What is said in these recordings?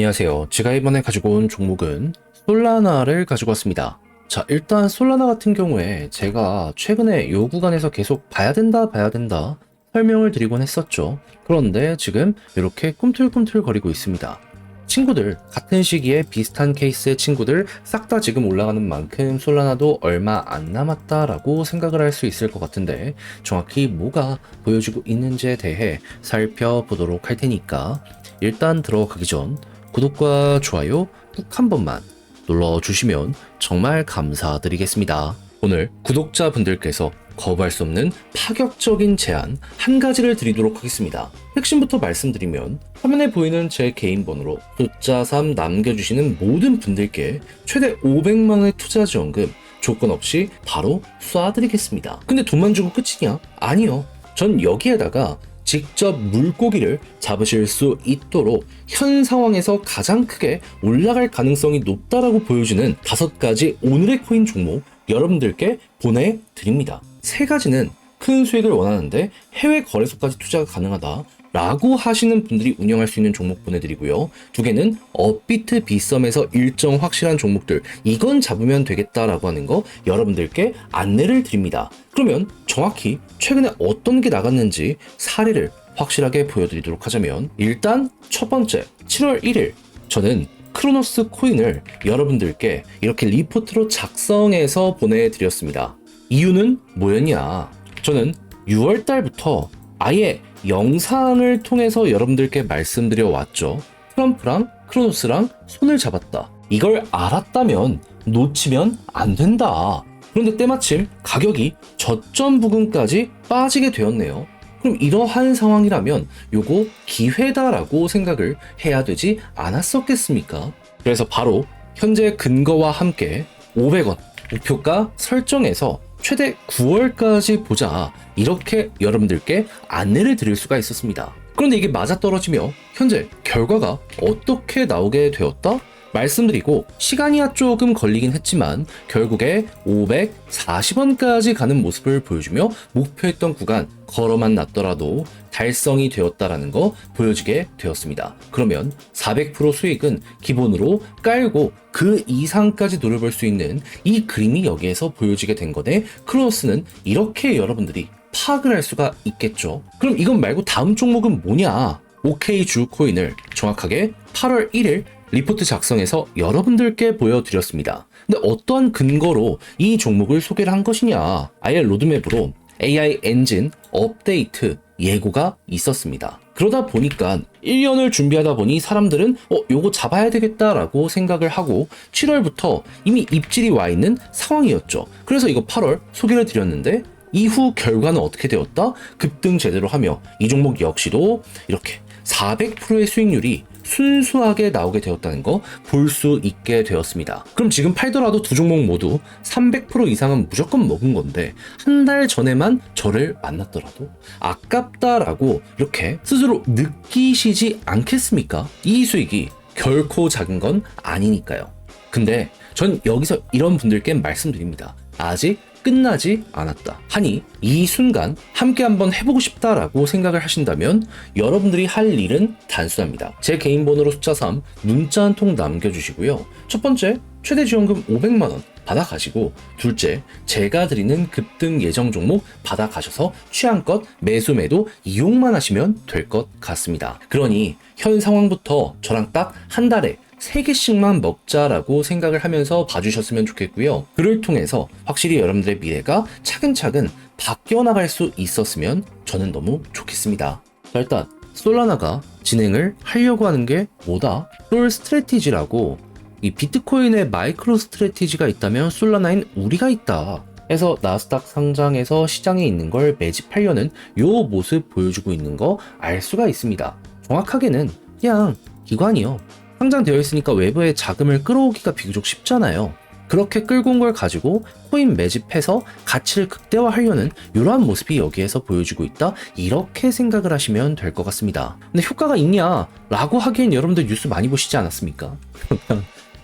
안녕하세요. 제가 이번에 가지고 온 종목은 솔라나를 가지고 왔습니다. 자, 일단 솔라나 같은 경우에 제가 최근에 요 구간에서 계속 봐야 된다, 봐야 된다 설명을 드리곤 했었죠. 그런데 지금 이렇게 꿈틀꿈틀 거리고 있습니다. 친구들, 같은 시기에 비슷한 케이스의 친구들 싹 다 지금 올라가는 만큼 솔라나도 얼마 안 남았다라고 생각을 할 수 있을 것 같은데 정확히 뭐가 보여주고 있는지에 대해 살펴보도록 할 테니까 일단 들어가기 전 구독과 좋아요 꾹한 번만 눌러주시면 정말 감사드리겠습니다. 오늘 구독자분들께서 거부할 수 없는 파격적인 제안 한 가지를 드리도록 하겠습니다. 핵심부터 말씀드리면 화면에 보이는 제 개인 번호로 숫자 3 남겨주시는 모든 분들께 최대 500만원의 투자 지원금 조건 없이 바로 쏴드리겠습니다. 근데 돈만 주고 끝이냐? 아니요. 전 여기에다가 직접 물고기를 잡으실 수 있도록 현 상황에서 가장 크게 올라갈 가능성이 높다라고 보여주는 다섯 가지 오늘의 코인 종목 여러분들께 보내드립니다. 세 가지는 큰 수익을 원하는데 해외 거래소까지 투자가 가능하다. 라고 하시는 분들이 운영할 수 있는 종목 보내드리고요. 두 개는 업비트 비썸에서 일정 확실한 종목들 이건 잡으면 되겠다라고 하는 거 여러분들께 안내를 드립니다. 그러면 정확히 최근에 어떤 게 나갔는지 사례를 확실하게 보여드리도록 하자면 일단 첫 번째 7월 1일 저는 크로노스 코인을 여러분들께 이렇게 리포트로 작성해서 보내드렸습니다. 이유는 뭐였냐? 저는 6월 달부터 아예 영상을 통해서 여러분들께 말씀드려 왔죠. 트럼프랑 크로노스랑 손을 잡았다. 이걸 알았다면 놓치면 안 된다. 그런데 때마침 가격이 저점 부근까지 빠지게 되었네요. 그럼 이러한 상황이라면 요거 기회다라고 생각을 해야 되지 않았었겠습니까? 그래서 바로 현재 근거와 함께 500원 목표가 설정해서 최대 9월까지 보자 이렇게 여러분들께 안내를 드릴 수가 있었습니다. 그런데 이게 맞아떨어지며 현재 결과가 어떻게 나오게 되었다? 말씀드리고 시간이야 조금 걸리긴 했지만 결국에 540원까지 가는 모습을 보여주며 목표했던 구간 걸어만 놨더라도 달성이 되었다라는 거 보여주게 되었습니다. 그러면 400% 수익은 기본으로 깔고 그 이상까지 노려볼 수 있는 이 그림이 여기에서 보여지게 된 거네. 크로스는 이렇게 여러분들이 파악을 할 수가 있겠죠. 그럼 이건 말고 다음 종목은 뭐냐? OK 주 코인을 정확하게 8월 1일 리포트 작성해서 여러분들께 보여드렸습니다. 근데 어떠한 근거로 이 종목을 소개를 한 것이냐? 아예 로드맵으로 AI 엔진 업데이트 예고가 있었습니다. 그러다 보니까 1년을 준비하다 보니 사람들은 어, 요거 잡아야 되겠다라고 생각을 하고 7월부터 이미 입질이 와 있는 상황이었죠. 그래서 이거 8월 소개를 드렸는데 이후 결과는 어떻게 되었다? 급등 제대로 하며 이 종목 역시도 이렇게 400%의 수익률이 순수하게 나오게 되었다는 거 볼 수 있게 되었습니다. 그럼 지금 팔더라도 두 종목 모두 300% 이상은 무조건 먹은 건데 한 달 전에만 저를 만났더라도 아깝다라고 이렇게 스스로 느끼시지 않겠습니까? 이 수익이 결코 작은 건 아니니까요. 근데 전 여기서 이런 분들께 말씀드립니다. 아직 끝나지 않았다. 하니 이 순간 함께 한번 해보고 싶다라고 생각을 하신다면 여러분들이 할 일은 단순합니다. 제 개인 번호로 숫자 3 문자 한 통 남겨주시고요. 첫 번째 최대 지원금 500만 원 받아가시고 둘째 제가 드리는 급등 예정 종목 받아가셔서 취향껏 매수 매도 이용만 하시면 될 것 같습니다. 그러니 현 상황부터 저랑 딱 한 달에 3개씩만 먹자라고 생각을 하면서 봐주셨으면 좋겠고요. 그를 통해서 확실히 여러분들의 미래가 차근차근 바뀌어 나갈 수 있었으면 저는 너무 좋겠습니다. 자, 일단 솔라나가 진행을 하려고 하는 게 뭐다? 솔 스트레티지라고 이 비트코인의 마이크로 스트레티지가 있다면 솔라나인 우리가 있다. 해서 나스닥 상장에서 시장에 있는 걸 매집하려는 요 모습 보여주고 있는 거 알 수가 있습니다. 정확하게는 그냥 기관이요. 상장되어 있으니까 외부의 자금을 끌어오기가 비교적 쉽잖아요. 그렇게 끌고 온 걸 가지고 코인 매집해서 가치를 극대화하려는 이러한 모습이 여기에서 보여주고 있다. 이렇게 생각을 하시면 될 것 같습니다. 근데 효과가 있냐? 라고 하기엔 여러분들 뉴스 많이 보시지 않았습니까?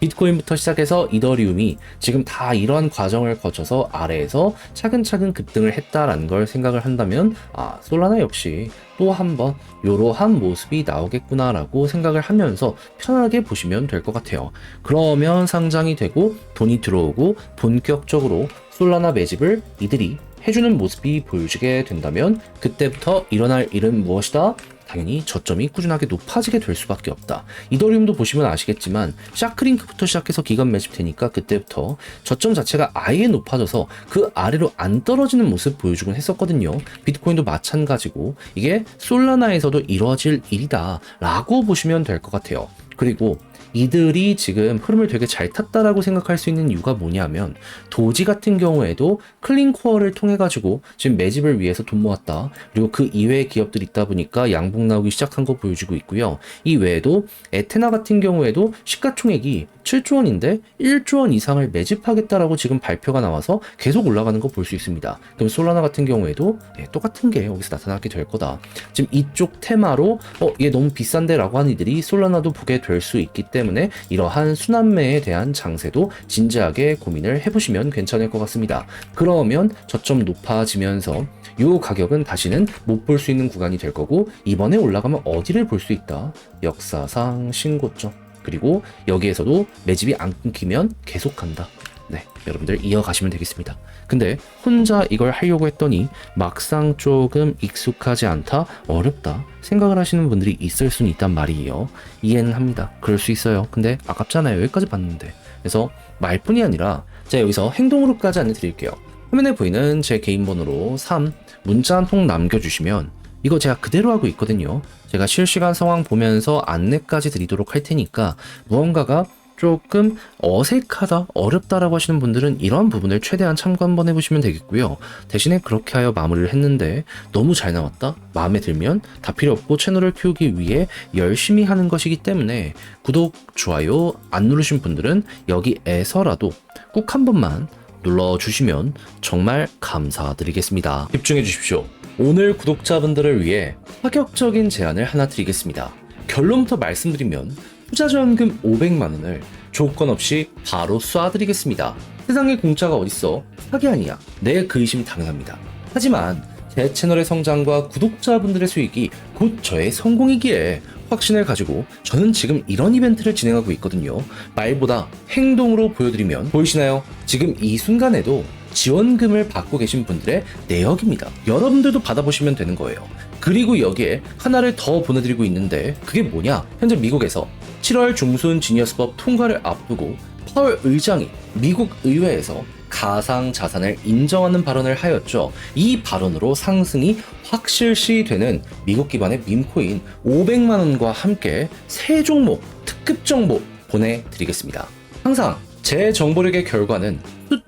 비트코인부터 시작해서 이더리움이 지금 다 이러한 과정을 거쳐서 아래에서 차근차근 급등을 했다라는 걸 생각을 한다면 아 솔라나 역시 또 한번 이러한 모습이 나오겠구나라고 생각을 하면서 편하게 보시면 될 것 같아요. 그러면 상장이 되고 돈이 들어오고 본격적으로 솔라나 매집을 이들이 해주는 모습이 보여지게 된다면 그때부터 일어날 일은 무엇이다? 당연히 저점이 꾸준하게 높아지게 될 수밖에 없다. 이더리움도 보시면 아시겠지만 샤크링크부터 시작해서 기간 매집 되니까 그때부터 저점 자체가 아예 높아져서 그 아래로 안 떨어지는 모습 보여주곤 했었거든요. 비트코인도 마찬가지고 이게 솔라나에서도 이루어질 일이다 라고 보시면 될 것 같아요. 그리고 이들이 지금 흐름을 되게 잘 탔다라고 생각할 수 있는 이유가 뭐냐면 도지 같은 경우에도 클린 코어를 통해 가지고 지금 매집을 위해서 돈 모았다. 그리고 그 이외의 기업들이 있다 보니까 양봉 나오기 시작한 거 보여주고 있고요. 이 외에도 에테나 같은 경우에도 시가총액이 7조 원인데 1조 원 이상을 매집하겠다라고 지금 발표가 나와서 계속 올라가는 거 볼 수 있습니다. 그럼 솔라나 같은 경우에도 예, 똑같은 게 여기서 나타나게 될 거다. 지금 이쪽 테마로 어, 얘 너무 비싼데라고 하는 이들이 솔라나도 보게 될 수 있기 때문에 이러한 순환매에 대한 장세도 진지하게 고민을 해보시면 괜찮을 것 같습니다. 그러면 저점 높아지면서 이 가격은 다시는 못 볼 수 있는 구간이 될 거고 이번에 올라가면 어디를 볼 수 있다? 역사상 신고점. 그리고 여기에서도 매집이 안 끊기면 계속간다. 네, 여러분들 이어가시면 되겠습니다. 근데 혼자 이걸 하려고 했더니 막상 조금 익숙하지 않다, 어렵다 생각을 하시는 분들이 있을 수는 있단 말이에요. 이해는 합니다. 그럴 수 있어요. 근데 아깝잖아요. 여기까지 봤는데. 그래서 말뿐이 아니라 제가 여기서 행동으로까지 안내드릴게요. 화면에 보이는 제 개인 번호로 3 문자 한 통 남겨주시면 이거 제가 그대로 하고 있거든요. 제가 실시간 상황 보면서 안내까지 드리도록 할 테니까 무언가가 조금 어색하다, 어렵다라고 하시는 분들은 이런 부분을 최대한 참고 한번 해보시면 되겠고요. 대신에 그렇게 하여 마무리를 했는데 너무 잘 나왔다? 마음에 들면 다 필요 없고 채널을 키우기 위해 열심히 하는 것이기 때문에 구독, 좋아요 안 누르신 분들은 여기에서라도 꼭 한 번만 눌러주시면 정말 감사드리겠습니다. 집중해 주십시오. 오늘 구독자분들을 위해 파격적인 제안을 하나 드리겠습니다. 결론부터 말씀드리면 투자전금 500만원을 조건 없이 바로 쏴드리겠습니다. 세상에 공짜가 어딨어? 사기 아니야. 네, 그 의심이 당연합니다. 하지만 제 채널의 성장과 구독자분들의 수익이 곧 저의 성공이기에 확신을 가지고 저는 지금 이런 이벤트를 진행하고 있거든요. 말보다 행동으로 보여드리면 보이시나요? 지금 이 순간에도 지원금을 받고 계신 분들의 내역입니다. 여러분들도 받아보시면 되는 거예요. 그리고 여기에 하나를 더 보내드리고 있는데 그게 뭐냐? 현재 미국에서 7월 중순 지니어스법 통과를 앞두고 파월 의장이 미국 의회에서 가상 자산을 인정하는 발언을 하였죠. 이 발언으로 상승이 확실시 되는 미국 기반의 밈코인 500만 원과 함께 세 종목 특급 정보 보내드리겠습니다. 항상 제 정보력의 결과는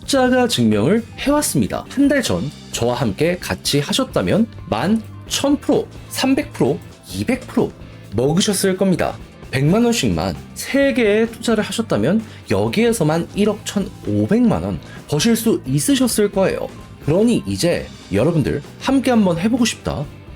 숫자가 증명을 해왔습니다. 한 달 전 저와 함께 같이 하셨다면 만 1000%, 300%, 200% 먹으셨을 겁니다. 100만 원씩만 3개에 투자를 하셨다면 여기에서만 1억 1,500만 원 버실 수 있으셨을 거예요. 그러니 이제 여러분들 함께 한번 해보고 싶다.